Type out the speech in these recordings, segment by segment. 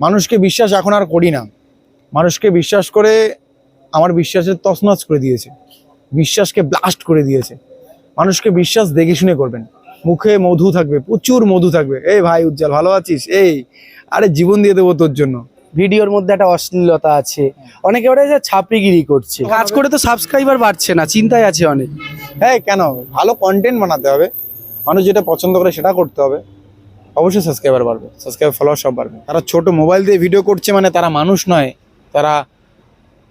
মানুষকে বিশ্বাস এখন আর করি না। মানুষকে বিশ্বাস করে আমার বিশ্বাসের তছনছ করে দিয়েছে। বিশ্বাসকে ব্লাস্ট করে দিয়েছে। মানুষকে বিশ্বাস দেখে শুনে করবেন। মুখে মধু থাকবে প্রচুর মধু থাকবে। এই ভাই উজ্জ্বল ভালো আছিস? এই আরে জীবন দিয়ে দেবো তোর জন্য। ভিডিওর মধ্যে একটা অশ্লীলতা আছে। অনেকে ওরা যে ছাপড়িগিরি করছে। কাজ করে তো সাবস্ক্রাইবার বাড়ছে না চিন্তায় আছে অনেক। হ্যাঁ কেন? ভালো কন্টেন্ট বানাতে হবে। মানুষ যেটা পছন্দ করে সেটা করতে হবে। অবশ্যই সাবস্ক্রাইবার বাড়বে সাবস্ক্রাইবার ফলোয়ার সব বাড়বে। তারা ছোট মোবাইল দিয়ে ভিডিও করছে মানে তারা মানুষ নয় তারা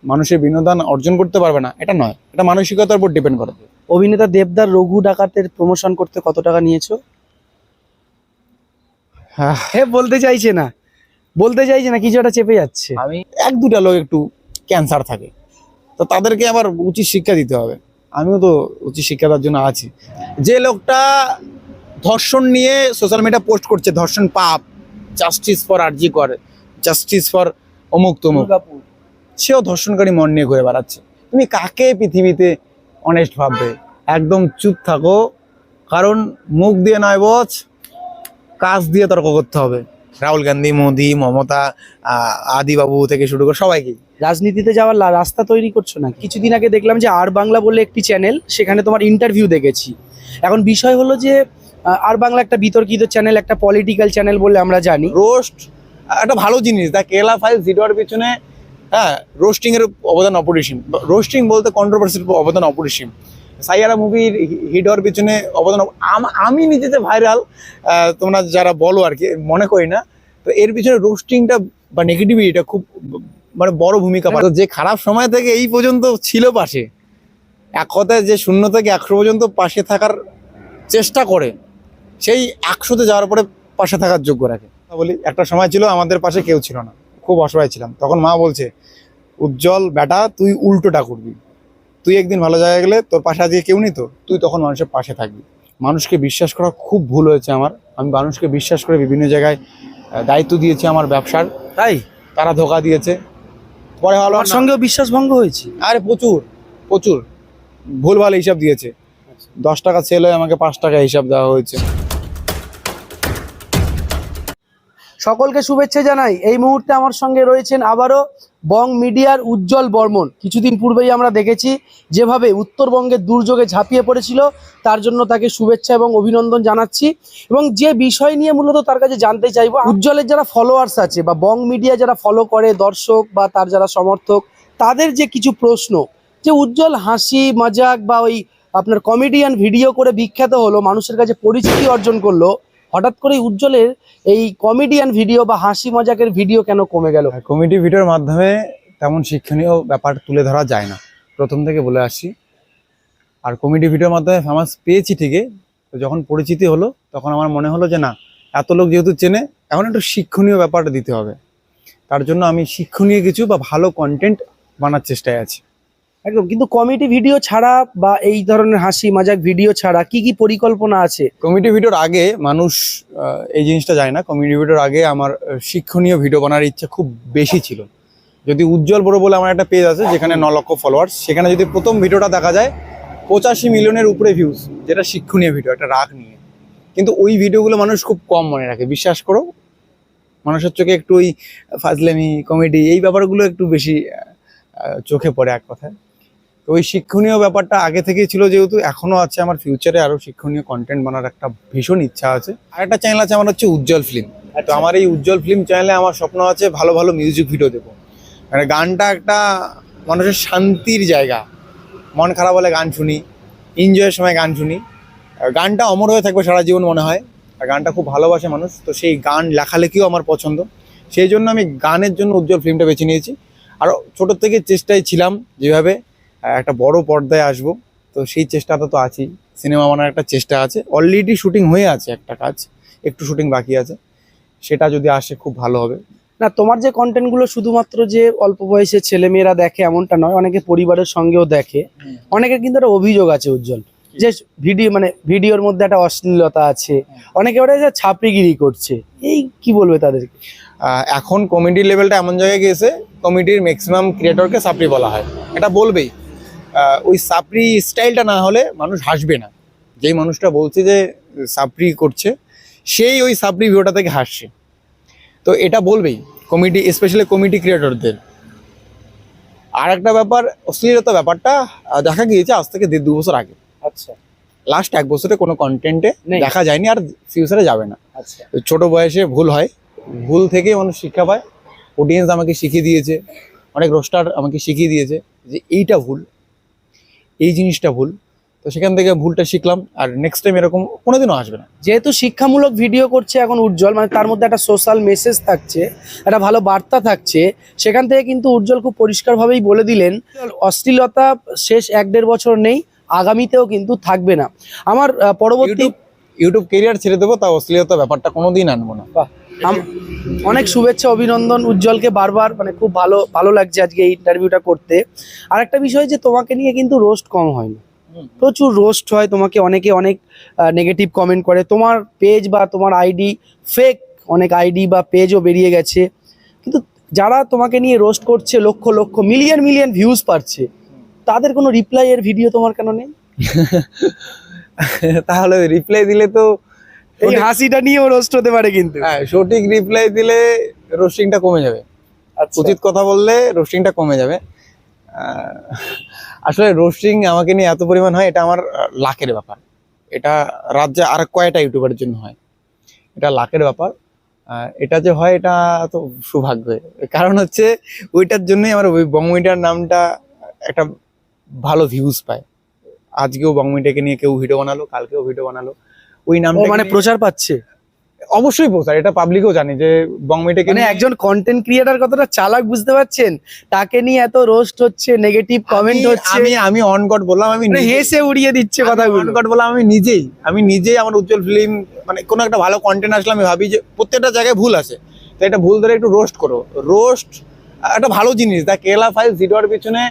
মানুষের বিনোদন অর্জন করতে পারবে না এটা নয়। এটা মানসিকতার উপর ডিপেন্ড করে। অভিনেতা দেবদার রঘু ডাকাতের প্রমোশন করতে কত টাকা নিয়েছো? হ্যাঁ হে বলতে চাইছে না। বলতে চাইছে না কিছু একটা চেপে যাচ্ছে। আমি এক দুটা লোক একটু ক্যান্সার থাকে। তো তাদেরকে আবার উচিত শিক্ষা দিতে হবে। আমিও তো উচিত শিক্ষা দেওয়ার জন্য আছি। যে লোকটা ধর্ষণ নিয়ে সোশ্যাল মিডিয়া পোস্ট করছে ধর্ষণ পাপ। জাস্টিস ফর আরজি করে জাস্টিস ফর অমুক তমুক। সেও ধর্ষণকারী মন নিয়ে ঘুরে বেড়াচ্ছে। তুমি কাকে পৃথিবীতে অনেস্ট ভাববে? একদম চুপ থাকো। কারণ মুখ দিয়ে নয় বচ কাজ দিয়ে তর্ক করতে হবে। রাহুল গান্ধী মোদি মমতা আদিবাবু থেকে শুরু করে সবাইকে। রাজনীতিতে যাওয়ার রাস্তা তৈরি করছ না। কিছুদিন আগে দেখলাম যে আর বাংলা বলে একটি চ্যানেল সেখানে তোমার ইন্টারভিউ দেখেছি। এখন বিষয় হলো যে আর বাংলা একটা বিতর্কিত চ্যানেল একটা পলিটিক্যাল চ্যানেল বলে আমরা জানি। রোস্ট একটা ভালো জিনিস দা কেলা ফাইল জিডোর পিছনে হ্যাঁ রোস্টিং এর অবদান অপরিসীম। রোস্টিং বলতে কন্ট্রোভার্সির অবদান অপরিসীম। সাইয়ারা মুভির হিট হওয়ার পিছনে অবদান আম- আমি নিজে যে ভাইরাল তোমরা যারা বলো আর কি মনে করি না। তো এর পিছনে রোস্টিংটা বা নেগেটিভিটিটা খুব মানে বড় ভূমিকা পালন যে খারাপ সময় থেকে এই পর্যন্ত ছিল পাশে এক কথায় যে শূন্য থেকে একশো পর্যন্ত পাশে থাকার চেষ্টা করে সেই একশোতে যাওয়ার পরে পাশে থাকার যোগ্য রাখে। বলি একটা সময় ছিল আমাদের পাশে কেউ ছিল না। খুব অসহায় ছিলাম। তখন মা বলছে উজ্জ্বল বেটা তুই উল্টোটা করবি। তুই একদিন ভালো জায়গায় গেলে তোর পাশে আজকে কেউ নেই তো? তুই তখন মানুষের পাশে থাকবি। মানুষকে বিশ্বাস করা খুব ভুল হয়েছে আমার। আমি মানুষকে বিশ্বাস করে বিভিন্ন জায়গায় দায়িত্ব দিয়েছি আমার ব্যবসার। তাই? তারা ধোকা দিয়েছে। পরে ভালো আমার সঙ্গেও বিশ্বাস ভঙ্গ হয়েছে? আরে প্রচুর প্রচুর। ভুল ভালো হিসাব দিয়েছে। দশ টাকা সেল হয়ে আমাকে পাঁচ টাকা হিসাব দেওয়া হয়েছে। সকলকে শুভেচ্ছা জানাই। এই মুহূর্তে আমার সঙ্গে রয়েছেন আবারও বং মিডিয়ার উজ্জ্বল বর্মন। কিছুদিন পূর্বেই আমরা দেখেছি যেভাবে উত্তরবঙ্গের দুর্যোগে ঝাঁপিয়ে পড়েছিল, তার জন্য তাকে শুভেচ্ছা এবং অভিনন্দন জানাচ্ছি। এবং যে বিষয় নিয়ে মূলত তার কাছে জানতে চাইব, উজ্জ্বলের যারা ফলোয়ার্স আছে বা বং মিডিয়া যারা ফলো করে, দর্শক বা তার যারা সমর্থক, তাদের যে কিছু প্রশ্ন, যে উজ্জ্বল হাসি, মজাক বা ওই আপনার কমেডিয়ান ভিডিও করে বিখ্যাত হলো, মানুষের কাছে পরিচিতি অর্জন করল হঠাৎ করে উজ্জ্বলের এই কমেডিয়ান ভিডিও বা হাসি মজাকের ভিডিও কেন কমে গেল? কমেডি ভিডিওর মাধ্যমে তেমন শিক্ষণীয় ব্যাপার তুলে ধরা যায় না। প্রথম থেকে বলে আসছি আর কমেডি ভিডিওর মাধ্যমে ফেমাস পেয়েছি ঠিকই। তো যখন পরিচিতি হলো, তখন আমার মনে হলো যে না, এত লোক যেহেতু চেনে, এখন একটু শিক্ষণীয় ব্যাপারটা দিতে হবে। তার জন্য আমি শিক্ষণীয় কিছু বা ভালো কন্টেন্ট বানার চেষ্টায় আছি। একদম, কিন্তু কমেডি ভিডিও ছাড়া বা এই ধরনের হাসি মজাক ভিডিও ছাড়া কি কি পরিকল্পনা আছে? কমেডি ভিডিওর আগে মানুষ এই জিনিসটা যায় না। কমেডি ভিডিওর আগে আমার শিক্ষণীয় ভিডিও বানার ইচ্ছা খুব বেশি ছিল। যদি উজ্জ্বল বড় বলে আমার একটা পেজ আছে, যেখানে ন লক্ষ ফলোয়ার্স সেখানে যদি প্রথম ভিডিওটা দেখা যায়, পঁচাশি মিলিয়নের উপরে ভিউজ যেটা শিক্ষণীয় ভিডিও একটা রাগ নিয়ে। কিন্তু ওই ভিডিওগুলো মানুষ খুব কম মনে রাখে। বিশ্বাস করো, মানুষের চোখে একটু ওই ফাজলামি কমেডি এই ব্যাপারগুলো একটু বেশি চোখে পড়ে এক কথায়। তো ওই শিক্ষণীয় ব্যাপারটা আগে থেকেই ছিল যেহেতু এখনও আছে আমার ফিউচারে আরও শিক্ষণীয় কন্টেন্ট বানার একটা ভীষণ ইচ্ছা আছে। আর একটা চ্যানেল আছে আমার হচ্ছে উজ্জ্বল ফিল্ম তো আমার এই উজ্জ্বল ফিল্ম চ্যানেলে আমার স্বপ্ন আছে ভালো ভালো মিউজিক ভিডিও দেবো। মানে গানটা একটা মানুষের শান্তির জায়গা। মন খারাপ হলে গান শুনি এনজয়ের সময় গান শুনি। গানটা অমর হয়ে থাকবে সারা জীবন মনে হয়। আর গানটা খুব ভালোবাসে মানুষ তো সেই গান লেখালেখিও আমার পছন্দ। সেই জন্য আমি গানের জন্য উজ্জ্বল ফিল্মটা বেছে নিয়েছি। আর ছোটোর থেকে চেষ্টায় ছিলাম যেভাবে। একটা বড় পর্দায় আসব। তো সেই চেষ্টাটা তো আছেই। সিনেমা বানার একটা চেষ্টা আছে। অলরেডি শুটিং হয়ে আছে একটা কাজ। একটু শুটিং বাকি আছে। সেটা যদি আসে খুব ভালো হবে। না তোমার যে কন্টেন্টগুলো শুধুমাত্র যে অল্প বয়সের ছেলে মেয়েরা দেখে এমনটা নয় অনেকে পরিবারের সঙ্গেও দেখে। অনেকের কিন্তু একটা অভিযোগ আছে উজ্জ্বল। যে ভিডিও মানে ভিডিওর মধ্যে একটা অশ্লীলতা আছে। অনেকে ওরা যে ছাপড়িগিরি করছে। এই কি বলবে তাদেরকে? এখন কমেডি লেভেলটা এমন জায়গায় গিয়েছে কমেডির ম্যাক্সিমাম ক্রিয়েটরকে সাপড়ি বলা হয়। এটা বলবেই। ওই সাপড়ি স্টাইলটা না হলে মানুষ হাসবে না। যেই মানুষটা বলছে যে সাপড়ি করছে সেই ওই সাপড়ি ভিডিওটা থেকে হাসছে। তো এটা বলবেই কমিটি স্পেশালি কমিটি ক্রিয়েটরদের আর একটা ব্যাপার অশ্লীলতা ব্যাপারটা দেখা গিয়েছে আজ থেকে দেড় দু বছর আগে। আচ্ছা। লাস্ট এক বছরে কোনো কন্টেন্টে দেখা যায়নি আর ফিউচারে যাবে না। আচ্ছা। ছোট বয়সে ভুল হয়। ভুল থেকেই মানুষ শিক্ষা পায়। অডিয়েন্স আমাকে শিখিয়ে দিয়েছে। অনেক রোস্টার আমাকে শিখিয়ে দিয়েছে যে এইটা ভুল। এই জিনিসটা ভুল। তো সেখান থেকে ভুলটা শিখলাম আর নেক্সট টাইম এরকম কোনোদিনও আসবে না। যেহেতু শিক্ষামূলক ভিডিও করছে এখন উজ্জ্বল মানে তার মধ্যে একটা সোশ্যাল মেসেজ থাকছে একটা ভালো বার্তা থাকছে সেখান থেকে কিন্তু উজ্জ্বল খুব পরিষ্কারভাবেই বলে দিলেন অশ্লীলতা শেষ এক দেড় বছর নেই আগামীতেও কিন্তু থাকবে না। আমার পরবর্তী ইউটিউব কেরিয়ার ছেড়ে দেবো তা অশ্লীলতা ব্যাপারটা কোনোদিন আনব না। বাহ, অনেক শুভেচ্ছা অভিনন্দন উজ্জ্বলকে বারবার মানে খুব ভালো ভালো লাগছে আজকে এই ইন্টারভিউটা করতে। আর একটা বিষয় যে তোমাকে নিয়ে কিন্তু রোস্ট কম হয়নি। প্রচুর রোস্ট হয় তোমাকে অনেকে অনেক নেগেটিভ কমেন্ট করে। তোমার পেজ বা তোমার আইডি ফেক অনেক আইডি বা পেজও বেরিয়ে গেছে। কিন্তু যারা তোমাকে নিয়ে রোস্ট করছে lakh lakh million million views পাচ্ছে তাদের কোনো রিপ্লাই এর ভিডিও তোমার কেন নেই? তাহলে রিপ্লাই দিলে তো এই হাসিটা নিয়েও রোস্ট হতে পারে কিন্তু। হ্যাঁ সঠিক রিপ্লাই দিলে রোস্টিংটা কমে যাবে। আচ্ছা। উচিত কথা বললে রোস্টিংটা কমে যাবে। আসলে রোস্টিং আমাকে নিয়ে এত পরিমাণ হয় এটা আমার লাখের ব্যাপার। এটা রাজ্যে আর কয়টা ইউটিউবারের জন্য হয়? এটা লাখের ব্যাপার। এটা যে হয় এটা তো সৌভাগ্য। কারণ হচ্ছে ওইটার জন্যই আমার ওই বংমিটার নামটা একটা ভালো ভিউজ পায়। আজকেও বংমিটাকে নিয়ে কেউ ভিডিও বানালো কালকেও ভিডিও বানালো। ওই নামটা মানে প্রচার পাচ্ছে? অবশ্যই প্রচার এটা পাবলিকও জানে যে বংমিটাকে মানে একজন কন্টেন্ট ক্রিয়েটার কতটা চালাক বুঝতে পারছেন? তাকে নিয়ে এত রোস্ট হচ্ছে নেগেটিভ কমেন্ট হচ্ছে। আমি আমি অন গড বললাম আমি মানে হেসে উড়িয়ে দিচ্ছে কথাগুলো। on বললাম আমি নিজেই। আমি নিজেই আমার উজ্জ্বল ফিল্ম মানে কোনো একটা ভালো কন্টেন্ট আসলে আমি ভাবি যে প্রত্যেকটা জায়গায় ভুল আছে। তো এটা ভুল ধরে একটু রোস্ট করো। রোস্ট একটা ভালো জিনিস দা কেলা ফাইল জিরোর পিছনে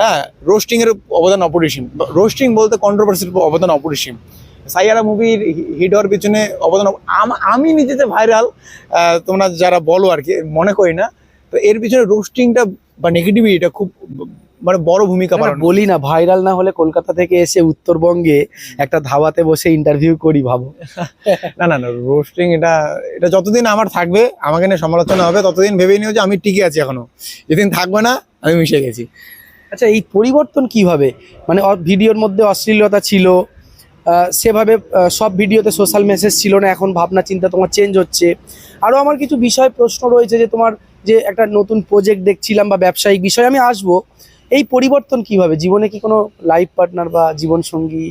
হ্যাঁ রোস্টিং এর অবদান অপরিসীম রোস্টিং বলতে কন্ট্রোভার্সির অবদান অপরিসীম সাইয়ারা মুভির হিট হওয়ার পিছনে অবদান আম- আমি নিজে যে ভাইরাল তোমরা যারা বলো আর কি মনে করি না। তো এর পিছনে রোস্টিংটা বা নেগেটিভিটিটা খুব মানে বড় ভূমিকা পালন বলি না ভাইরাল না হলে কলকাতা থেকে এসে উত্তরবঙ্গে একটা ধাবাতে বসে ইন্টারভিউ করি ভাবো। না না না রোস্টিং এটা এটা যতদিন আমার থাকবে আমাকে নিয়ে সমালোচনা হবে ততদিন ভেবে নিও যে আমি টিকে আছি এখনও। যেদিন থাকবে না আমি মিশে গেছি। আচ্ছা এই পরিবর্তন কীভাবে? মানে ভিডিওর মধ্যে অশ্লীলতা ছিল সেভাবে সব ভিডিওতে সোশ্যাল মেসেজ ছিল না এখন ভাবনা চিন্তা তোমার চেঞ্জ হচ্ছে। আরও আমার কিছু বিষয় প্রশ্ন রয়েছে যে তোমার যে একটা নতুন প্রজেক্ট দেখছিলাম বা ব্যবসায়িক বিষয় আমি আসব। এই পরিবর্তন কীভাবে? জীবনে কি কোনো লাইফ পার্টনার বা জীবন সঙ্গী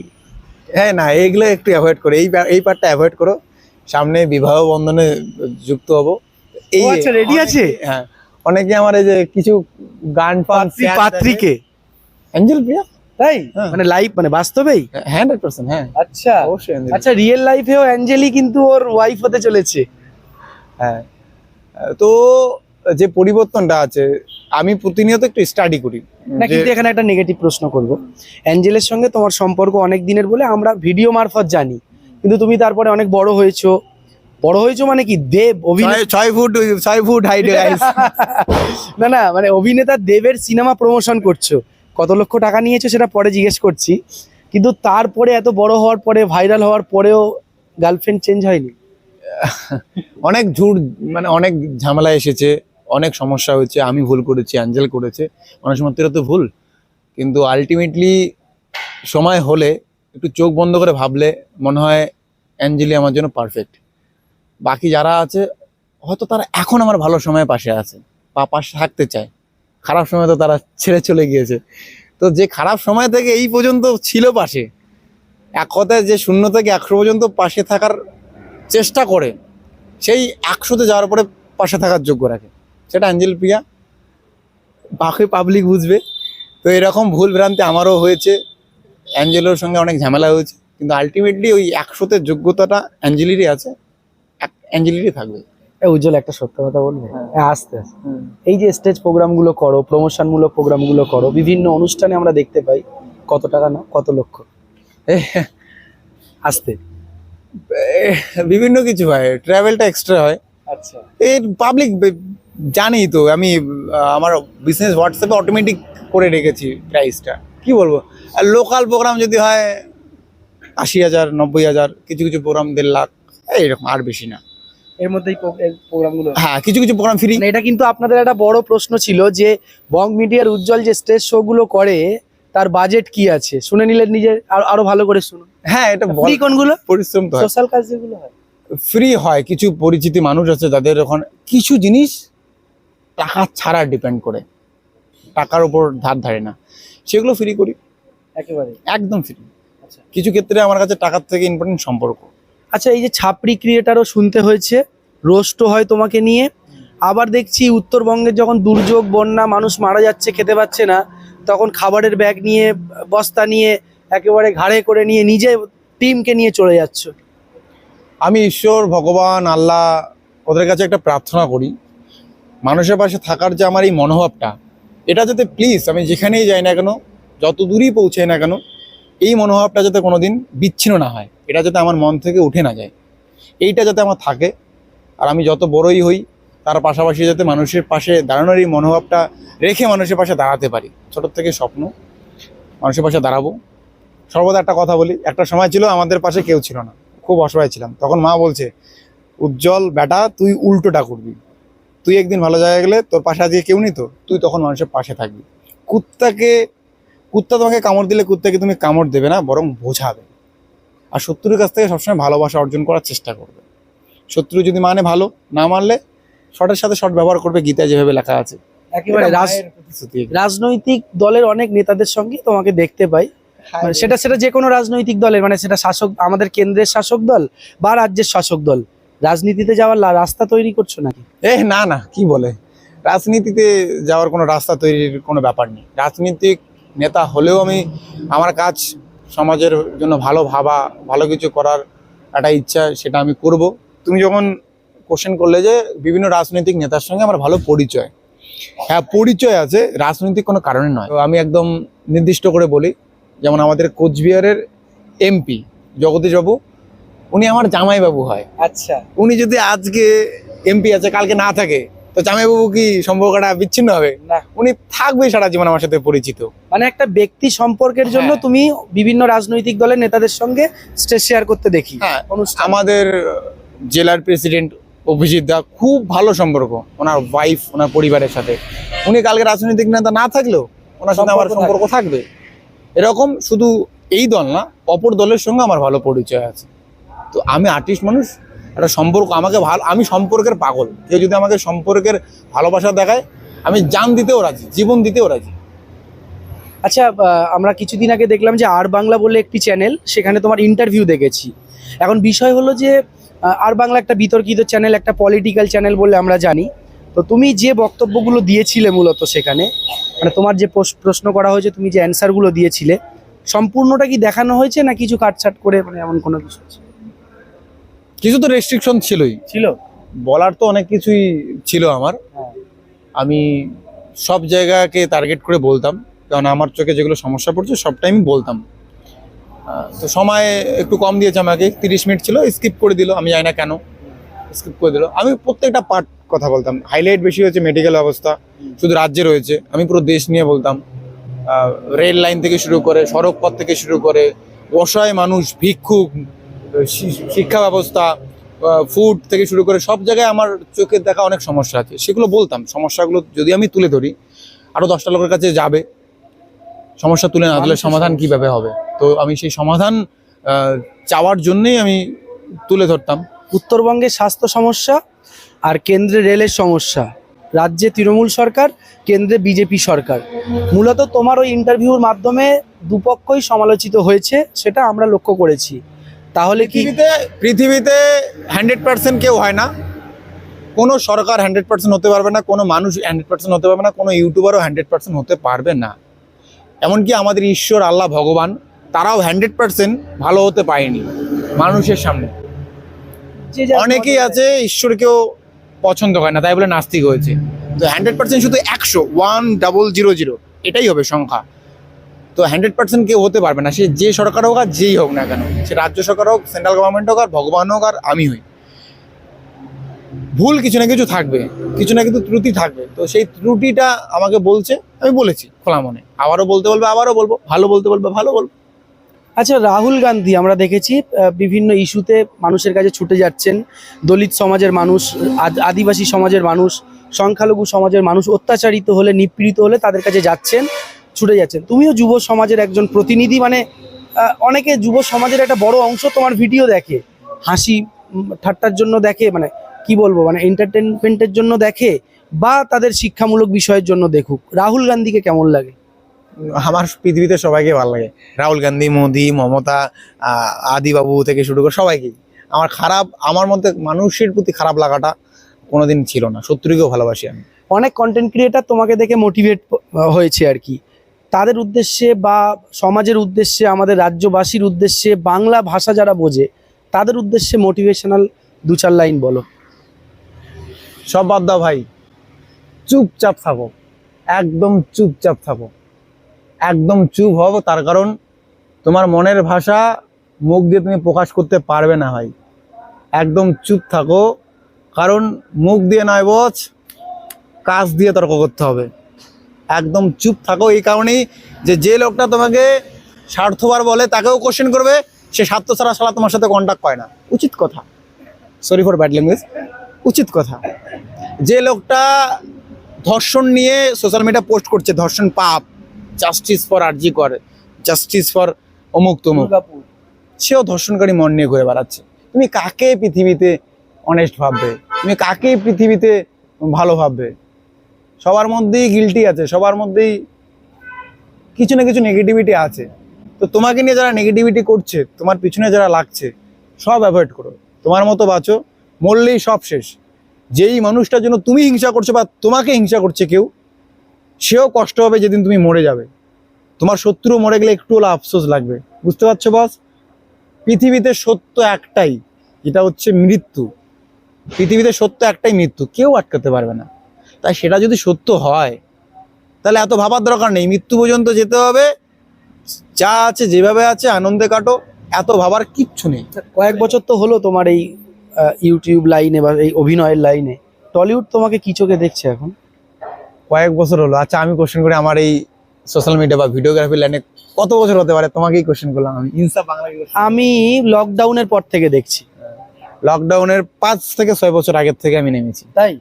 হ্যাঁ না এইগুলো একটু অ্যাভয়েড করো। এই এই পার্টটা অ্যাভয়েড করো। সামনে বিবাহ বন্ধনে যুক্ত হব। এই আচ্ছা, ready আছে? হ্যাঁ অনেকে আমার এই যে কিছু গান পান পাত্রীকে? অ্যাঞ্জেল প্রিয়া? তাই? হ্যাঁ। মানে লাইভ মানে বাস্তবেই? হান্ড্রেড পার্সেন্ট হ্যাঁ। আচ্ছা। অবশ্যই আচ্ছা রিয়েল লাইফেও অ্যাঞ্জেলি কিন্তু ওর ওয়াইফ হতে চলেছে। হ্যাঁ। তো যে পরিবর্তনটা আছে আমি প্রতিনিয়ত একটু স্টাডি করি। না কিন্তু এখানে একটা নেগেটিভ প্রশ্ন করব। অ্যাঞ্জেলের সঙ্গে তোমার সম্পর্ক অনেক দিনের বলে আমরা ভিডিও মারফত জানি। কিন্তু তুমি তারপরে অনেক বড় হয়েছো। বড় হয়েছো মানে কি? দেব অভিনেতা ছয়- ফুট ছয় ফুট হাইট না না মানে অভিনেতা দেবের সিনেমা প্রমোশন করছ। কত লক্ষ টাকা নিয়েছো সেটা পরে জিজ্ঞেস করছি। কিন্তু তারপরে এত বড় হওয়ার পরে ভাইরাল হওয়ার পরেও গার্লফ্রেন্ড চেঞ্জ হয়নি। অনেক ঝুট মানে অনেক ঝামেলা এসেছে, অনেক সমস্যা হয়েছে, আমি ভুল করেছি অ্যাঞ্জেল করেছে মানুষ মাত্র তো ভুল। কিন্তু আলটিমেটলি সময় হলে, একটু চোখ বন্ধ করে ভাবলে মনে হয় অ্যাঞ্জেলি আমার জন্য পারফেক্ট বাকি যারা আছে, হয়তো তারা এখন আমার ভালো সময়ে পাশে আছে বা পাশে থাকতে চায়। খারাপ সময় তো তারা ছেড়ে চলে গিয়েছে। তো যে খারাপ সময় থেকে এই পর্যন্ত ছিল পাশে, এক কথায় যে শূন্য থেকে একশো পর্যন্ত পাশে থাকার চেষ্টা করে, সেই একশোতে যাওয়ার পরে পাশে থাকার যোগ্য রাখে। সেটা অ্যাঞ্জেল প্রিয়া, বাকি পাবলিক বুঝবে। তো এরকম ভুল ভ্রান্তি আমারও হয়েছে, অ্যাঞ্জেলোর সঙ্গে অনেক ঝামেলা হয়েছে, কিন্তু আলটিমেটলি ওই একশোতে যোগ্যতাটা অ্যাঞ্জেলিরই আছে অ্যাঞ্জেলিরই থাকবে। উজ্জ্বল একটা সত্য কথা বলবে? এ, আস্তে আস্তে। এই যে স্টেজ প্রোগ্রামগুলো করো প্রমোশনমূলক প্রোগ্রামগুলো করো বিভিন্ন অনুষ্ঠানে আমরা দেখতে পাই কত টাকা না কত লক্ষ? আসতে। বিভিন্ন কিছু হয়। ট্রাভেলটা এক্সট্রা হয়। আচ্ছা। এর পাবলিক জানেই তো আমি আমার বিজনেস হোয়াটসঅ্যাপে অটোমেটিক করে রেখেছি প্রাইসটা কি বলব? আর লোকাল প্রোগ্রাম যদি হয় আশি হাজার নব্বই হাজার কিছু কিছু প্রোগ্রাম দেড় লাখ এইরকম আর বেশি না। এর মধ্যেই প্রোগ্রামগুলো। হ্যাঁ কিছু কিছু প্রোগ্রাম ফ্রি মানে এটা কিন্তু আপনাদের একটা বড় প্রশ্ন ছিল যে বং মিডিয়ার উজ্জ্বল যে স্টেজ শো গুলো করে তার বাজেট কি আছে? শুনে নিলেন নিজে আর- আরও ভালো করে শুনুন। হ্যাঁ এটা ফ্রি কোনগুলো? পরিশ্রম তো সোশ্যাল কাজ যেগুলো হয়। ফ্রি হয় কিছু পরিচিতি মানুষ আছে যাদের ওখানে কিছু জিনিস টাকা ছাড়া ডিপেন্ড করে। টাকার উপর ধার ধারে না। সেগুলো ফ্রি করি। একেবারে। একদম ফ্রি আচ্ছা। কিছু ক্ষেত্রে আমার কাছে টাকার থেকে ইম্পর্টেন্ট সম্পর্ক। আচ্ছা এই যে ছাপড়ি ক্রিয়েটারও শুনতে হয়েছে, রোস্টও হয় তোমাকে নিয়ে। আবার দেখছি উত্তরবঙ্গের যখন দুর্যোগ, বন্যা, মানুষ মারা যাচ্ছে, খেতে পাচ্ছে না, তখন খাবারের ব্যাগ নিয়ে, বস্তা নিয়ে, একেবারে ঘাড়ে করে নিয়ে নিজে টিমকে নিয়ে চলে যাচ্ছ। আমি ঈশ্বর, ভগবান, আল্লাহ, ওদের কাছে একটা প্রার্থনা করি। মানুষের পাশে থাকার যে আমার এই মনোভাবটা, এটা যাতে প্লিজ আমি যেখানেই যাই না কেন, যত দূরই পৌঁছাই না কেন এই মনোভাবটা যাতে কোনো দিন বিচ্ছিন্ন না হয়, এটা যাতে আমার মন থেকে উঠে না যায়। এইটা যাতে আমার থাকে, আর আমি যত বড়ই হই, তার পাশাপাশি যাতে মানুষের পাশে দাঁড়ানোর এই মনোভাবটা রেখে মানুষের পাশে দাঁড়াতে পারি। ছোটোর থেকে স্বপ্ন, মানুষের পাশে দাঁড়াবো। সর্বদা একটা কথা বলি, একটা সময় ছিল আমাদের পাশে কেউ ছিল না, খুব অসহায় ছিলাম। তখন মা বলছে, উজ্জ্বল বেটা, তুই উল্টোটা করবি। তুই একদিন ভালো জায়গায় গেলে তোর পাশে আজকে কেউ নেই তো, তুই তখন মানুষের পাশে থাকবি। কুত্তাকে কুত্তা তোমাকে কামড় দিলে কুত্তাকে তুমি কামড় দেবে না বরং বোঝাবে। আর শত্রুর কাছ থেকে সবসময় ভালোবাসা অর্জন করার চেষ্টা করবে। শত্রু যদি মানে ভালো না মানলে শর্টের সাথে শর্ট ব্যবহার করবে গীতায় যেভাবে লেখা আছে। একেবারে। রাজনৈতিক দলের অনেক নেতাদের সঙ্গে তোমাকে দেখতে পাই। মানে সেটা সেটা যে কোনো রাজনৈতিক দলের মানে সেটা শাসক আমাদের কেন্দ্রের শাসক দল বা রাজ্যের শাসক দল। রাজনীতিতে যাওয়ার রাস্তা তৈরি করছ নাকি? এ না না কি বলে? রাজনীতিতে যাওয়ার কোনো রাস্তা তৈরির কোনো ব্যাপার নেই। রাজনীতিক নেতা হলেও আমি আমার কাজ সমাজের জন্য ভালো ভাবা ভালো কিছু করার একটা ইচ্ছা সেটা আমি করব। তুমি যখন কোশ্চেন করলে যে বিভিন্ন রাজনৈতিক নেতার সঙ্গে আমার ভালো পরিচয়। হ্যাঁ পরিচয় আছে রাজনৈতিক কোনো কারণে নয়। আমি একদম নির্দিষ্ট করে বলি যেমন আমাদের কোচবিহারের এমপি জগদীশ বাবু উনি আমার জামাইবাবু হয়। আচ্ছা। উনি যদি আজকে এমপি আছে কালকে না থাকে তো জামাইবাবু কি সম্পর্কটা বিচ্ছিন্ন হবে? না উনি থাকবে সারা জীবন আমার সাথে পরিচিত। মানে একটা ব্যক্তি সম্পর্কের জন্য হ্যাঁ। তুমি বিভিন্ন রাজনৈতিক দলের নেতাদের সঙ্গে স্টেজ শেয়ার করতে দেখি হ্যাঁ আমাদের জেলার প্রেসিডেন্ট অভিজিৎ দা খুব ভালো সম্পর্ক ওনার ওয়াইফ ওনার পরিবারের সাথে। উনি কালকে রাজনৈতিক নেতা না থাকলেও ওনার সাথে আমার সম্পর্ক সম্পর্ক থাকবে। এরকম শুধু এই দল না অপর দলের সঙ্গে আমার ভালো পরিচয় আছে। তো আমি আর্টিস্ট মানুষ একটা সম্পর্ক, আমাকে ভালো, আমি সম্পর্কের পাগল। কেউ যদি আমাকে সম্পর্কের ভালোবাসা দেখায়, আমি জান দিতেও রাজি, জীবন দিতেও রাজি। আচ্ছা আমরা কিছুদিন আগে দেখলাম যে আর বাংলা বলে একটি চ্যানেল, সেখানে তোমার ইন্টারভিউ দেখেছি। এখন বিষয় হলো যে আর বাংলা একটা বিতর্কিত চ্যানেল, একটা পলিটিক্যাল চ্যানেল বলে আমরা জানি। তো তুমি যে বক্তব্যগুলো দিয়েছিলে মূলত সেখানে মানে তোমার যে প্রশ- প্রশ্ন করা হয়েছে, তুমি যে অ্যান্সারগুলো দিয়েছিলে, সম্পূর্ণটা কি দেখানো হয়েছে না কিছু কাটছাট করে মানে এমন কোনো কিছু আছে? কিছু তো রেস্ট্রিকশন ছিলই। ছিল। বলার তো অনেক কিছুই ছিল আমার। হ্যাঁ। আমি সব জায়গাকে টার্গেট করে বলতাম। কারণ আমার চোখে যেগুলো সমস্যা পড়ছে সবটাই আমি বলতাম। তো সময় একটু কম দিয়েছে আমাকে তিরিশ মিনিট ছিল স্কিপ করে দিল। আমি জানি না কেন স্কিপ করে দিল। আমি প্রত্যেকটা পার্ট কথা বলতাম। হাইলাইট বেশি হয়েছে মেডিকেল অবস্থা শুধু রাজ্যে রয়েছে। আমি পুরো দেশ নিয়ে বলতাম। রেল লাইন থেকে শুরু করে সড়ক পথ থেকে শুরু করে অসহায় মানুষ ভিক্ষুক শিক্ষা ব্যবস্থা ফুড থেকে শুরু করে সব জায়গায় আমার চোখে দেখা অনেক সমস্যা আছে। সেগুলো বলতাম সমস্যাগুলো যদি আমি তুলে ধরি আরও দশটা লোকের কাছে যাবে। সমস্যা তুলে না দিলে সমাধান। কীভাবে হবে? তো আমি সেই সমাধান চাওয়ার জন্যই আমি তুলে ধরতাম। উত্তরবঙ্গের স্বাস্থ্য সমস্যা আর কেন্দ্রে রেলের সমস্যা। রাজ্যে তৃণমূল সরকার কেন্দ্রে বিজেপি সরকার। মূলত তোমার ওই ইন্টারভিউর মাধ্যমে দুপক্ষই সমালোচিত হয়েছে সেটা আমরা লক্ষ্য করেছি। তাহলে কি পৃথিবীতে হান্ড্রেড পার্সেন্ট কেউ হয় না? কোনো সরকার হান্ড্রেড পার্সেন্ট হতে পারবে না কোনো মানুষ হান্ড্রেড পার্সেন্ট হতে পারবে না কোনো ইউটিউবারও হান্ড্রেড পার্সেন্ট হতে পারবে না। এমনকি আমাদের ঈশ্বর আল্লাহ ভগবান তারাও হান্ড্রেড পার্সেন্ট ভালো হতে পারেনি মানুষের সামনে। অনেকেই আছে ঈশ্বরকেও পছন্দ করে না তাই বলে নাস্তিক হয়েছে। তো হান্ড্রেড পার্সেন্ট শুধু একশো ওয়ান ডাবল জিরো জিরো এটাই হবে সংখ্যা। তো হান্ড্রেড পার্সেন্ট কেউ হতে পারবে না। সে যে সরকার হোক আর যেই হোক না কেন, সে রাজ্য সরকার হোক, সেন্ট্রাল গভর্নমেন্ট হোক আর ভগবান হোক আর আমি হই। ভুল কিছু না কিছু থাকবে, কিছু না কিছু ত্রুটি থাকবে। তো সেই ত্রুটিটা আমাকে বলছে, আমি বলেছি খোলা মনে। আবারও বলতে বলবে, আবারও বলব, ভালো বলতে বলবে, ভালো বলব। আচ্ছা রাহুল গান্ধী, আমরা দেখেছি বিভিন্ন ইস্যুতে মানুষের কাছে ছুটে যাচ্ছেন। দলিত সমাজের মানুষ, আদ- আদিবাসী সমাজের মানুষ, সংখ্যালঘু সমাজের মানুষ অত্যাচারিত হলে, নিপীড়িত হলে তাদের কাছে যাচ্ছেন। ছুটে যাচ্ছেন। তুমিও যুব সমাজের একজন প্রতিনিধি মানে অনেকে যুব সমাজের একটা বড় অংশ তোমার ভিডিও দেখে হাসি ঠাট্টার জন্য দেখে মানে কি বলব মানে এন্টারটেনমেন্টের জন্য দেখে বা তাদের শিক্ষামূলক বিষয়ের জন্য দেখুক। রাহুল গান্ধীকে কেমন লাগে? আমার পৃথিবীতে সবাইকে ভালো লাগে। রাহুল গান্ধী মোদি মমতা আদিবাবু থেকে শুরু করে সবাইকেই। আমার খারাপ আমার মধ্যে মানুষের প্রতি খারাপ লাগাটা কোনোদিন ছিল না। শত্রুকেও ভালোবাসি আমি। অনেক কন্টেন্ট ক্রিয়েটার তোমাকে দেখে মোটিভেট হয়েছে আর কি। তাদের উদ্দেশ্যে বা সমাজের উদ্দেশ্যে, আমাদের রাজ্যবাসীর উদ্দেশ্যে, বাংলা ভাষা যারা বোঝে, তাদের উদ্দেশ্যে মোটিভেশনাল দু চার লাইন বলো। সব বাদ দাও ভাই। চুপচাপ থাকো। একদম চুপচাপ থাকো। একদম চুপ হব, তার কারণ তোমার মনের ভাষা মুখ দিয়ে তুমি প্রকাশ করতে পারবে না ভাই। একদম চুপ থাকো। কারণ মুখ দিয়ে নয় বোঝ কাজ দিয়ে তর্ক করতে হবে। একদম চুপ থাকো। এই কারণেই যে যে লোকটা তোমাকে স্বার্থবার বলে তাকেও কোশ্চেন করবে। সে স্বার্থ ছাড়া সালা তোমার সাথে কন্ট্যাক্ট করে না। উচিত কথা। সরি ফর ব্যাড ল্যাঙ্গুয়েজ উচিত কথা। যে লোকটা ধর্ষণ নিয়ে সোশ্যাল মিডিয়া পোস্ট করছে ধর্ষণ পাপ জাস্টিস ফর আরজি করে জাস্টিস ফর অমুক তমুক সেও ধর্ষণকারী মন নিয়ে ঘুরে বেড়াচ্ছে। তুমি কাকে পৃথিবীতে অনেস্ট ভাববে? তুমি কাকে পৃথিবীতে ভালো ভাববে? সবার মধ্যেই গিলটি আছে, সবার মধ্যেই কিছু না কিছু নেগেটিভিটি আছে। তো তোমাকে নিয়ে যারা নেগেটিভিটি করছে, তোমার পিছনে যারা লাগছে, সব অ্যাভয়েড করো। তোমার মতো বাঁচো, মরলেই সব শেষ। যেই মানুষটার জন্য তুমি হিংসা করছ বা তোমাকে হিংসা করছে কেউ, সেও কষ্ট হবে যেদিন তুমি মরে যাবে। তোমার শত্রু মরে গেলে একটু হলে আফসোস লাগবে। বুঝতে পারছ বস পৃথিবীতে সত্য একটাই যেটা হচ্ছে মৃত্যু। পৃথিবীতে সত্য একটাই মৃত্যু, কেউ আটকাতে পারবে না। তাই সেটা যদি সত্য হয় তাহলে এত ভাবার দরকার নেই। মৃত্যু পর্যন্ত যেতে হবে। যা আছে যেভাবে আছে আনন্দে কাটো। এত ভাবার কিচ্ছু নেই। কয়েক বছর তো হলো তোমার এই ইউটিউব লাইনে বা এই অভিনয়ের লাইনে। টলিউড তোমাকে কি চোখে দেখছে এখন? কয়েক বছর হলো। আচ্ছা আমি কোশ্চেন করি আমার এই সোশ্যাল মিডিয়া বা ভিডিওগ্রাফি লাইনে কত বছর হতে পারে? তোমাকেই কোশ্চেন করলাম আমি। ইনসা বাংলা আমি লকডাউনের পর থেকে দেখছি। লকডাউনের পাঁচ থেকে ছয় বছর আগের থেকে আমি নেমেছি। তাই?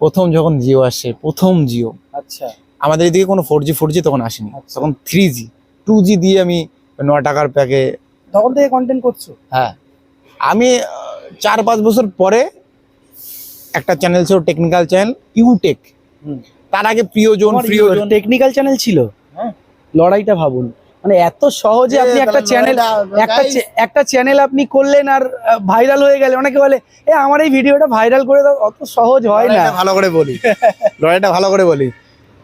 প্রথম যখন জিও আসে প্রথম জিও আচ্ছা। আমাদের এদিকে কোনো ফোর জি ফোর জি তখন আসেনি। আচ্ছা। তখন থ্রি জি টু জি দিয়ে আমি ন টাকার প্যাকে তখন থেকে কন্টেন্ট করছ? হ্যাঁ। আমি চার পাঁচ বছর পরে একটা চ্যানেল ছিল টেকনিক্যাল চ্যানেল ইউটেক হুম। তার আগে প্রিয়জন প্রিয়জন টেকনিক্যাল চ্যানেল ছিল? হ্যাঁ। লড়াইটা ভাবুন। মানে এত সহজে আপনি একটা চ্যানেল একটা একটা চ্যানেল আপনি করলেন আর ভাইরাল হয়ে গেলে অনেকে বলে এ আমার এই ভিডিওটা ভাইরাল করে দাও। অত সহজ হয় না। ভালো করে বলি। লড়াইটা ভালো করে বলি।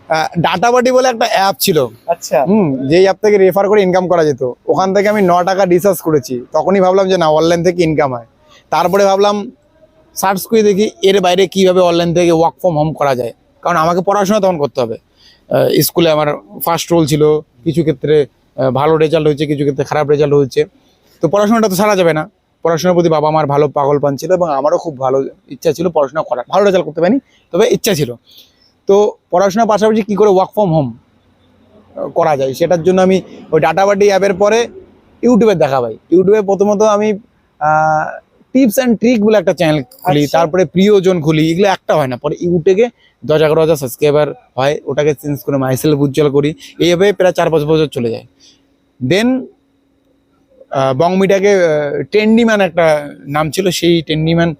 ডাটা ডাটাবাটি বলে একটা অ্যাপ ছিল। আচ্ছা। হুম যেই অ্যাপ থেকে রেফার করে ইনকাম করা যেত। ওখান থেকে আমি ন টাকা রিসার্চ করেছি। তখনই ভাবলাম যে না অনলাইন থেকে ইনকাম হয়। তারপরে ভাবলাম সার্চ করে দেখি এর বাইরে কীভাবে অনলাইন থেকে ওয়ার্ক ফ্রম হোম করা যায়। কারণ আমাকে পড়াশোনা তখন করতে হবে। স্কুলে আমার ফার্স্ট রোল ছিল। কিছু ক্ষেত্রে ভালো রেজাল্ট হয়েছে, কিছু ক্ষেত্রে খারাপ রেজাল্ট হয়েছে। তো পড়াশোনাটা তো সারা যাবে না। পড়াশোনার প্রতি বাবা আমার ভালো পাগল পান ছিল এবং আমারও খুব ভালো ইচ্ছা ছিল পড়াশোনা করার। ভালো রেজাল্ট করতে পারিনি, তবে ইচ্ছা ছিল। তো পড়াশোনার পাশাপাশি কী করে ওয়ার্ক ফ্রম হোম করা যায়? সেটার জন্য আমি ওই ডাটাবাটি অ্যাপের পরে ইউটিউবে দেখা পাই ইউটিউবে প্রথমত আমি টিপস অ্যান্ড ট্রিক বলে একটা চ্যানেল খুলি আচ্ছা। তারপরে প্রিয়জন খুলি এগুলো একটা হয় না। পরে ইউটিউবে দশ এগারো হাজার সাবস্ক্রাইবার হয় ওটাকে চেঞ্জ করে মাইসেলফ উজ্জ্বল করি। এইভাবে প্রায় চার পাঁচ বছর চলে যায়। দেন বং মিডিয়াকে টেন্ডিম্যান একটা নাম ছিল সেই টেন্ডিম্যান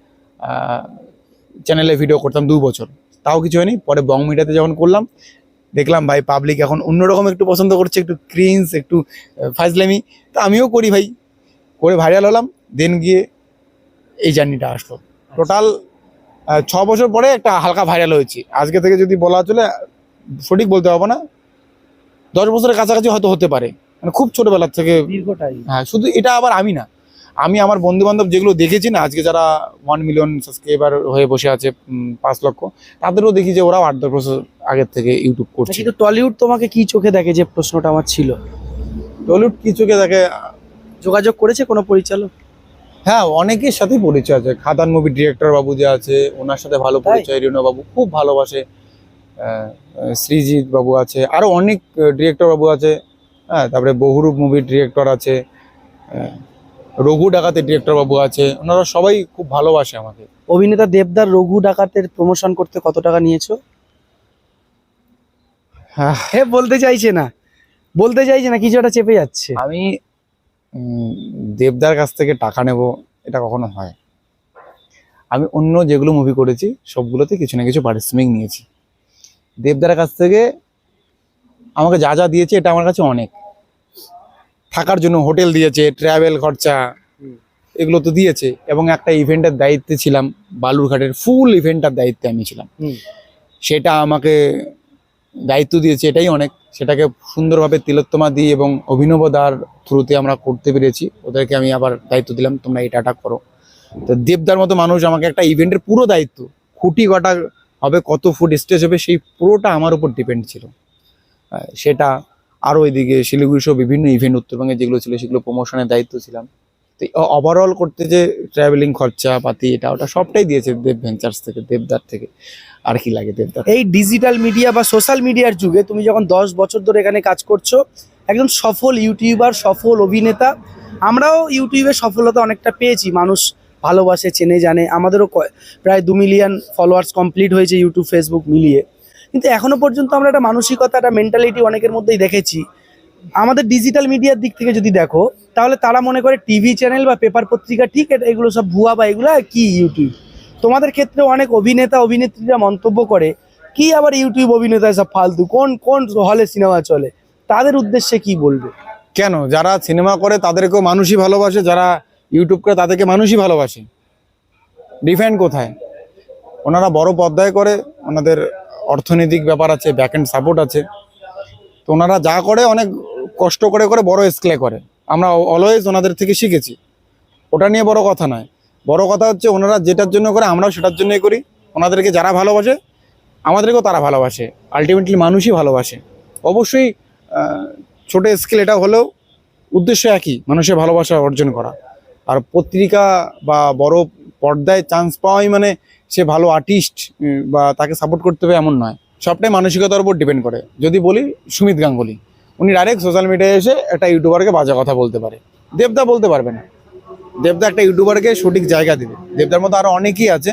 চ্যানেলে ভিডিও করতাম দু বছর। তাও কিছু হয়নি। পরে বং মিডিয়াতে যখন করলাম দেখলাম ভাই পাবলিক এখন অন্যরকম একটু পছন্দ করছে একটু ক্রিন্স একটু ফাজলামি। তো আমিও করি ভাই। করে ভাইরাল হলাম। দেন গিয়ে এই জার্নিটা আসলো। টোটাল ছ বছর পরে একটা হালকা ভাইরাল হয়েছি। আজকে থেকে যদি বলা চলে সঠিক বলতে পারব না। দশ বছরের কাছাকাছি হয়তো হতে পারে। মানে খুব ছোটবেলার থেকে হ্যাঁ শুধু এটা আবার আমি না। আমি আমার বন্ধু বান্ধব যেগুলো দেখেছি না আজকে যারা ওয়ান মিলিয়ন সাবস্ক্রাইবার হয়ে বসে আছে পাঁচ লক্ষ তাদেরও দেখি যে ওরাও আট দশ বছর আগের থেকে ইউটিউব করছে। কিন্তু টলিউড তোমাকে কি চোখে দেখে যে প্রশ্নটা আমার ছিল? টলিউড কি চোখে দেখে? যোগাযোগ করেছে কোনো পরিচালক? হ্যাঁ অনেকের সাথেই পরিচয় আছে। খাদান মুভি ডিরেক্টর বাবু যে আছে ওনার সাথে ভালো পরিচয় রিনো বাবু খুব ভালোবাসে। সৃজিৎ বাবু আছে আরও অনেক ডিরেক্টর বাবু আছে। হ্যাঁ তারপরে বহুরূপ মুভির ডিরেক্টর আছে। রঘু ডাকাতের ডিরেক্টর বাবু আছে। ওনারা সবাই খুব ভালোবাসে আমাকে। অভিনেতা দেবদার রঘু ডাকাতের প্রমোশন করতে কত টাকা নিয়েছো? হ্যাঁ। হে বলতে চাইছে না। বলতে চাইছে না কিছু একটা চেপে যাচ্ছে। আমি দেবদার কাছ থেকে টাকা নেব এটা কখনো হয়। আমি অন্য যেগুলো মুভি করেছি সবগুলোতে কিছু না কিছু পারিশ্রমিক নিয়েছি। দেবদার কাছ থেকে আমাকে যা যা দিয়েছে এটা আমার কাছে অনেক। থাকার জন্য হোটেল দিয়েছে ট্রাভেল খরচা এগুলো তো দিয়েছে। এবং একটা ইভেন্টের দায়িত্বে ছিলাম বালুরঘাটের ফুল ইভেন্টটার দায়িত্বে আমি ছিলাম। সেটা আমাকে দায়িত্ব দিয়েছে, এটাই অনেক। সেটাকে সুন্দরভাবে তিলোত্তমা দিই এবং অভিনবদার থ্রুতে আমরা করতে পেরেছি। ওদেরকে আমি আবার দায়িত্ব দিলাম, তোমরা এটা করো। তো দেবদার মতো মানুষ আমাকে একটা ইভেন্টের পুরো দায়িত্ব, খুঁটি কটা হবে, কত ফুট স্টেজ হবে, সেই পুরোটা আমার উপর ডিপেন্ড ছিল। সেটা আরও এদিকে শিলিগুড়ি সহ বিভিন্ন ইভেন্ট, উত্তরবঙ্গে যেগুলো ছিল, সেগুলো প্রমোশনের দায়িত্ব ছিলাম। তো ওভারঅল করতে যে ট্রাভেলিং খরচা পাতি এটা ওটা সবটাই দিয়েছে দেব ভেঞ্চার্স থেকে, দেবদার থেকে। আর কি লাগে এই ডিজিটাল মিডিয়া বা সোশ্যাল মিডিয়ার যুগে তুমি যখন দশ বছর ধরে এখানে কাজ করছ একজন সফল ইউটিউবার সফল অভিনেতা, আমরাও ইউটিউবে সফলতা অনেকটা পেয়েছি। মানুষ ভালোবাসে, চেনে, জানে। আমাদেরও প্রায় দু মিলিয়ন ফলোয়ার্স কমপ্লিট হয়েছে ইউটিউব ফেসবুক মিলিয়ে। কিন্তু এখনও পর্যন্ত আমরা একটা মানসিকতা, একটা মেন্টালিটি অনেকের মধ্যেই দেখেছি। আমাদের ডিজিটাল মিডিয়ার দিক থেকে যদি দেখো, তাহলে তারা মনে করে টিভি চ্যানেল বা পেপার পত্রিকা, ঠিক এগুলো সব ভুয়া বা এগুলো কি ইউটিউব তোমাদের ক্ষেত্রে অনেক অভিনেতা, অভিনেত্রীরা মন্তব্য করে, কি আবার ইউটিউব অভিনেতা সব ফালতু? কোন কোন হলে সিনেমা চলে? তাদের উদ্দেশ্যে কি বলবে? কেন? যারা সিনেমা করে, তাদেরকেও মানুষই ভালোবাসে, যারা ইউটিউব করে, তাদেরকে মানুষই ভালোবাসে। ডিফেন্ড কোথায়? ওনারা বড় পর্দায় করে, ওনাদের অর্থনৈতিক ব্যাপার আছে ব্যাক ব্যাকএন্ড সাপোর্ট আছে। তো ওনারা যা করে, অনেক কষ্ট করে করে বড় স্কেলে করে। আমরা অলওয়েজ ওনাদের থেকে শিখেছি। ওটা নিয়ে বড় কথা নয়। বড় কথা হচ্ছে ওনারা যেটার জন্য করে, আমরাও সেটার জন্যই করি। ওনাদেরকে যারা ভালোবাসে, আমাদেরকেও তারা ভালোবাসে। আলটিমেটলি মানুষই ভালোবাসে। অবশ্যই ছোট স্কেল এটা হলেও উদ্দেশ্য একই, মানুষের ভালোবাসা অর্জন করা। আর পত্রিকা বা বড় পর্দায় চান্স পাওয়াই মানে সে ভালো আর্টিস্ট বা তাকে সাপোর্ট করতে হবে এমন নয়। সবটাই মানসিকতার উপর ডিপেন্ড করে। যদি বলি, সুমিত গাঙ্গুলি। উনি ডাইরেক্ট সোশ্যাল মিডিয়ায় এসে একটা ইউটিউবারকে বাজে কথা বলতে পারে। দেবদা বলতে পারবে না। দেবদা একটা ইউটিউবারকে সঠিক জায়গা দেবে। দেবদার মতো আরও অনেকেই আছে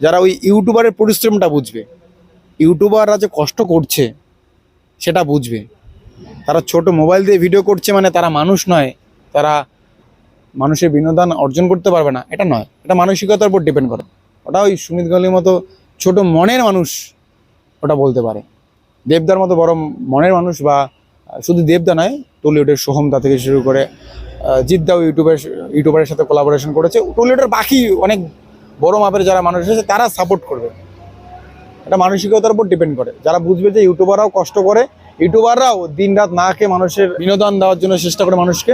যারা ওই ইউটিউবারের পরিশ্রমটা বুঝবে। ইউটিউবাররা যে কষ্ট করছে সেটা বুঝবে। তারা ছোট মোবাইল দিয়ে ভিডিও করছে মানে তারা মানুষ নয়। তারা মানুষের বিনোদন অর্জন করতে পারবে না। এটা নয়। এটা মানসিকতার উপর ডিপেন্ড করে। ওটা ওই সুমিত গাঙ্গুলির মতো ছোট মনের মানুষ ওটা বলতে পারে। দেবদার মতো বড় মনের মানুষ বা শুধু দেবদা নয় টলিউডের সোহমদা থেকে শুরু করে জিদ্দাও ইউটিউবের ইউটিউবারের সাথে কোলাবোরেশন করেছে। টলিউডের বাকি অনেক বড় মাপের যারা মানুষ আছে তারা সাপোর্ট করবে। এটা মানসিকতার উপর ডিপেন্ড করে। যারা বুঝবে যে ইউটিউবাররাও কষ্ট করে ইউটিউবাররাও দিন রাত না খেয়ে মানুষের বিনোদন দেওয়ার জন্য চেষ্টা করে মানুষকে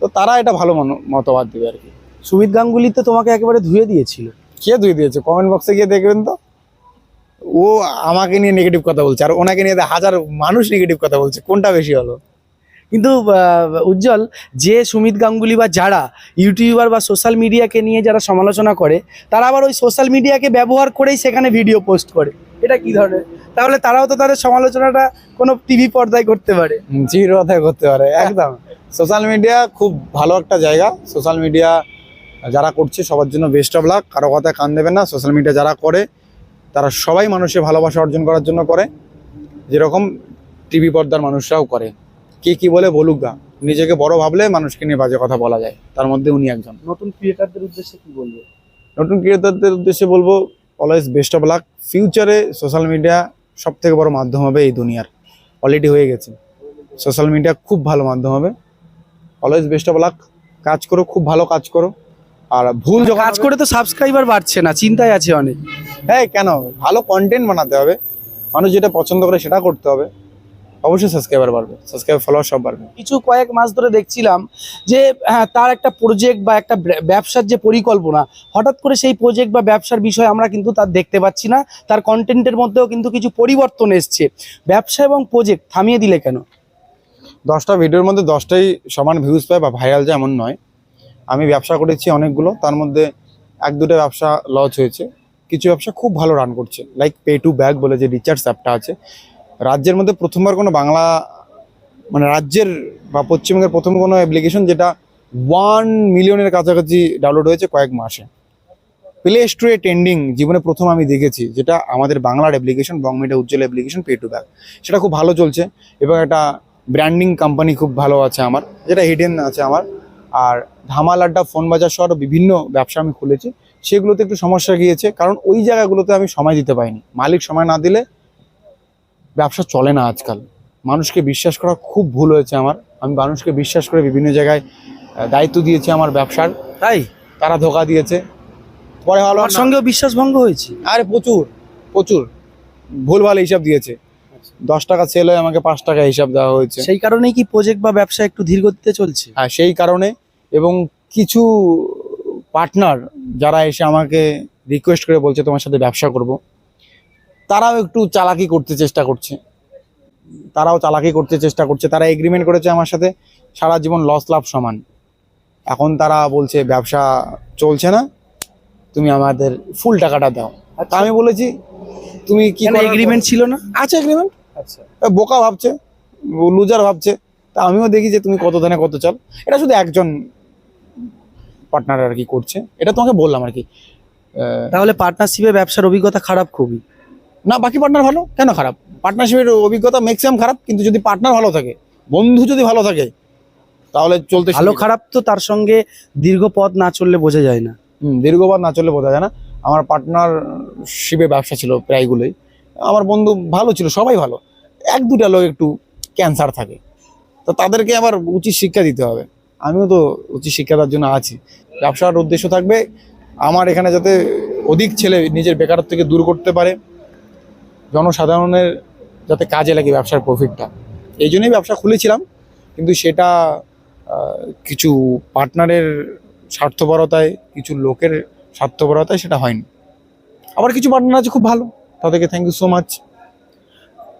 তো তারা এটা ভালো মতবাদ দেবে আর কি। সুমিত গাঙ্গুলি তো তোমাকে একেবারে ধুয়ে দিয়েছিল। কে ধুয়ে দিয়েছে? কমেন্ট বক্সে গিয়ে দেখবেন তো। ও আমাকে নিয়ে নেগেটিভ কথা বলছে আর ওনাকে নিয়ে হাজার মানুষ নেগেটিভ কথা বলছে। কোনটা বেশি হলো? কিন্তু উজ্জ্বল, যে সুমিত গাঙ্গুলি বা যারা ইউটিউবার বা সোশ্যাল মিডিয়াকে নিয়ে যারা সমালোচনা করে, তারা আবার ওই সোশ্যাল মিডিয়াকে ব্যবহার করেই সেখানে ভিডিও পোস্ট করে। এটা কি ধরনের? তাহলে তারাও তো তাদের সমালোচনাটা কোনো টিভি পর্দায় করতে পারে। জিরো কথায় করতে পারে, একদম। সোশ্যাল মিডিয়া খুব ভালো একটা জায়গা। সোশ্যাল মিডিয়া যারা করছে, সবার জন্য বেস্ট অফ লাক কারও কথায় কান দেবে না। সোশ্যাল মিডিয়া যারা করে, তারা সবাই মানুষের ভালোবাসা অর্জন করার জন্য করে। যেরকম টিভি পর্দার মানুষরাও করে। কে কি বলে বলুক গা। নিজেকে বড় ভাবলে মানুষকে নিয়ে বাজে কথা বলা যায়। তার মধ্যে উনি একজন। নতুন ক্রিয়েটারদের উদ্দেশ্যে কি বলবে? নতুন ক্রিয়েটারদের উদ্দেশ্যে বলব অলওয়েজ বেস্ট অফ লাক ফিউচারে সোশ্যাল মিডিয়া সব থেকে বড় মাধ্যম হবে এই দুনিয়ার। অলরেডি হয়ে গেছে। সোশ্যাল মিডিয়া খুব ভালো মাধ্যম হবে। অলওয়েজ বেস্ট অফ লাক কাজ করো খুব ভালো কাজ করো। আর ভুল কাজ করে তো সাবস্ক্রাইবার বাড়ছে না চিন্তায় আছে অনেক। হ্যাঁ কেন? ভালো কন্টেন্ট বানাতে হবে। মানুষ যেটা পছন্দ করে সেটা করতে হবে। অবশ্যই সাবস্ক্রাইবার বাড়বে সাবস্ক্রাইবার ফলোয়ার সব বাড়বে। কিছু কয়েক মাস ধরে দেখছিলাম যে হ্যাঁ তার একটা প্রজেক্ট বা একটা ব্যবসার যে পরিকল্পনা হঠাৎ করে সেই প্রজেক্ট বা ব্যবসার বিষয়ে আমরা কিন্তু তার দেখতে পাচ্ছি না তার কন্টেন্টের মধ্যেও কিন্তু কিছু পরিবর্তন এসছে। ব্যবসা এবং প্রজেক্ট থামিয়ে দিলে কেন? দশটা ভিডিওর মধ্যে দশটাই সমান ভিউজ পায় বা ভাইরাল যায় এমন নয়। আমি ব্যবসা করেছি অনেকগুলো তার মধ্যে এক দুটো ব্যবসা লঞ্চ হয়েছে। কিছু ব্যবসা খুব ভালো রান করছে লাইক পে টু ব্যাগ বলে যে রিচার্জ অ্যাপটা আছে। রাজ্যের মধ্যে প্রথমবার কোনো বাংলা মানে রাজ্যের বা পশ্চিমবঙ্গের প্রথম কোনো অ্যাপ্লিকেশন যেটা ওয়ান মিলিয়নের কাছাকাছি ডাউনলোড হয়েছে কয়েক মাসে। প্লে স্টোরে ট্রেন্ডিং জীবনে প্রথম আমি দেখেছি যেটা আমাদের বাংলার application Bong media Ujjwal application pay to back সেটা খুব ভালো চলছে এবং একটা ব্র্যান্ডিং কোম্পানি খুব ভালো আছে আমার, যেটা হিডেন আছে আমার। আর ধামাল আড্ডা, ফোন বাজার সহ বিভিন্ন ব্যবসা আমি খুলেছি। সেগুলোতে একটু সমস্যা গিয়েছে, কারণ ওই জায়গাগুলোতে আমি সময় দিতে পারিনি। মালিক সময় না দিলে ব্যবসা চলে না আজকাল। মানুষকে বিশ্বাস করা খুব ভুল হয়েছে আমার। আমি মানুষকে বিশ্বাস করে বিভিন্ন জায়গায় দায়িত্ব দিয়েছি আমার ব্যবসার। তাই? তারা ধোকা দিয়েছে। পরে হলো আমার সঙ্গেও বিশ্বাস ভঙ্গ হয়েছে। আরে প্রচুর প্রচুর। ভুল ভালো হিসাব দিয়েছে। দশ টাকা সেল হয়ে আমাকে পাঁচ টাকা হিসাব দেওয়া হয়েছে। সেই কারণেই কি প্রজেক্ট বা ব্যবসা একটু ধীর গতিতে চলছে? আর সেই কারণে। এবং কিছু পার্টনার যারা এসে আমাকে রিকোয়েস্ট করে বলছে তোমার সাথে ব্যবসা করব। তারাও একটু চালাকি করতে চেষ্টা করছে। তারাও চালাকি করতে চেষ্টা করছে। তারা এগ্রিমেন্ট করেছে আমার সাথে সারা জীবন লস লাভ সমান। এখন তারা বলছে ব্যবসা চলছে না তুমি আমাদের ফুল টাকাটা দাও। তা আমি বলেছি তুমি কি এগ্রিমেন্ট ছিল না? আছে এগ্রিমেন্ট আচ্ছা। বোকা ভাবছে লুজার ভাবছে। তা আমিও দেখি যে তুমি কত দানে কত চাল। এটা শুধু একজন পার্টনার আর কি করছে। এটা তোমাকে বললাম আর কি। তাহলে পার্টনারশিপে ব্যবসার অভিজ্ঞতা খারাপ খুবই। না বাকি পার্টনার ভালো? কেন খারাপ? পার্টনারশিপের অভিজ্ঞতা ম্যাক্সিমাম খারাপ কিন্তু যদি পার্টনার ভালো থাকে বন্ধু যদি ভালো থাকে তাহলে চলতে ভালো খারাপ তো তার সঙ্গে দীর্ঘ পথ না চললে বোঝা যায় না। হুম, পথ না চললে বোঝা যায় না। আমার পার্টনারশিপে ব্যবসা ছিল প্রায়গুলোই। আমার বন্ধু ভালো ছিল সবাই ভালো। এক দুটা লোক একটু ক্যান্সার থাকে। তো তাদেরকে আবার উচিত শিক্ষা দিতে হবে। আমিও তো উচিত শিক্ষা দেওয়ার জন্য আছি। ব্যবসার উদ্দেশ্য থাকবে। আমার এখানে যাতে অধিক ছেলে নিজের বেকারত্ব থেকে দূর করতে পারে। জনসাধারণের যাতে কাজে লাগে ব্যবসার প্রফিটটা এই জন্যই ব্যবসা খুলেছিলাম কিন্তু সেটা কিছু পার্টনারের স্বার্থপরতায় কিছু লোকের স্বার্থপরতায় সেটা হয়নি। আবার কিছু পার্টনার আছে খুব ভালো তাদেরকে থ্যাংক ইউ সো মাচ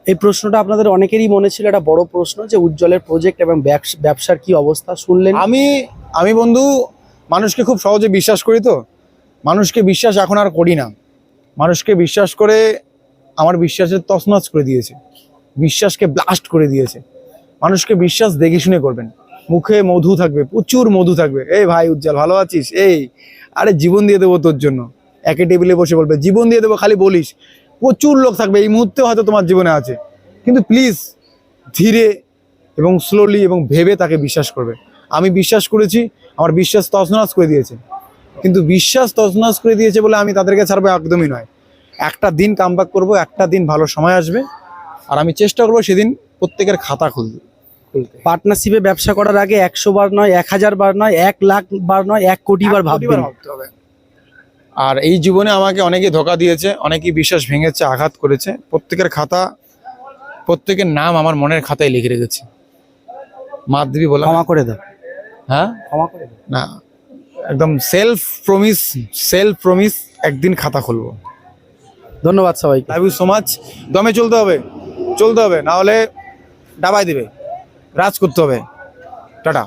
এই প্রশ্নটা আপনাদের অনেকেরই মনে ছিল একটা বড় প্রশ্ন যে উজ্জ্বলের প্রজেক্ট এবং ব্যবস- ব্যবসার কি অবস্থা শুনলেন? আমি আমি বন্ধু মানুষকে খুব সহজে বিশ্বাস করি তো। মানুষকে বিশ্বাস এখন আর করি না। মানুষকে বিশ্বাস করে আমার বিশ্বাসের তছনছ করে দিয়েছে। বিশ্বাসকে ব্লাস্ট করে দিয়েছে। মানুষকে বিশ্বাস দেখে শুনে করবেন। মুখে মধু থাকবে, প্রচুর মধু থাকবে। এই ভাই উজ্জ্বল, ভালো আছিস? এই, আরে জীবন দিয়ে দেবো তোর জন্য। একে টেবিলে বসে বলবে, জীবন দিয়ে দেবো, খালি বলিস। প্রচুর লোক থাকবে, এই মুহূর্তে হয়তো তোমার জীবনে আছে। কিন্তু প্লিজ ধীরে এবং স্লোলি এবং ভেবে তাকে বিশ্বাস করবে। আমি বিশ্বাস করেছি, আমার বিশ্বাস তছনছ করে দিয়েছে। কিন্তু বিশ্বাস তছনছ করে দিয়েছে বলে আমি তাদেরকে ছাড়বো একদমই নয়। একটা দিন কাম ব্যাক করব একটা দিন ভালো সময় আসবে। আর আমি চেষ্টা করব সেদিন প্রত্যেকের খাতা খুলতে। পার্টনারশিপে ব্যবসা করার আগে একশো বার নয় এক হাজার বার নয় এক লাখ বার নয় এক কোটি বার ভাববেন। ভাবতে হবে। আর এই জীবনে আমাকে অনেকেই ধোকা দিয়েছে অনেকেই বিশ্বাস ভেঙেছে আঘাত করেছে। প্রত্যেকের খাতা প্রত্যেকের নাম আমার মনের খাতায় লিখে রেখেছে। মাধবী বলা? ক্ষমা করে দাও। হ্যাঁ? ক্ষমা করে না একদম সেলফ প্রমিস সেলফ প্রমিস একদিন খাতা খুলবো। ধন্যবাদ সবাই লাভ ইউ সো মাচ দমে চলতে হবে চলতে হবে, না হলে ডাবাই দিবে। রাজ করতে হবে। টাটা।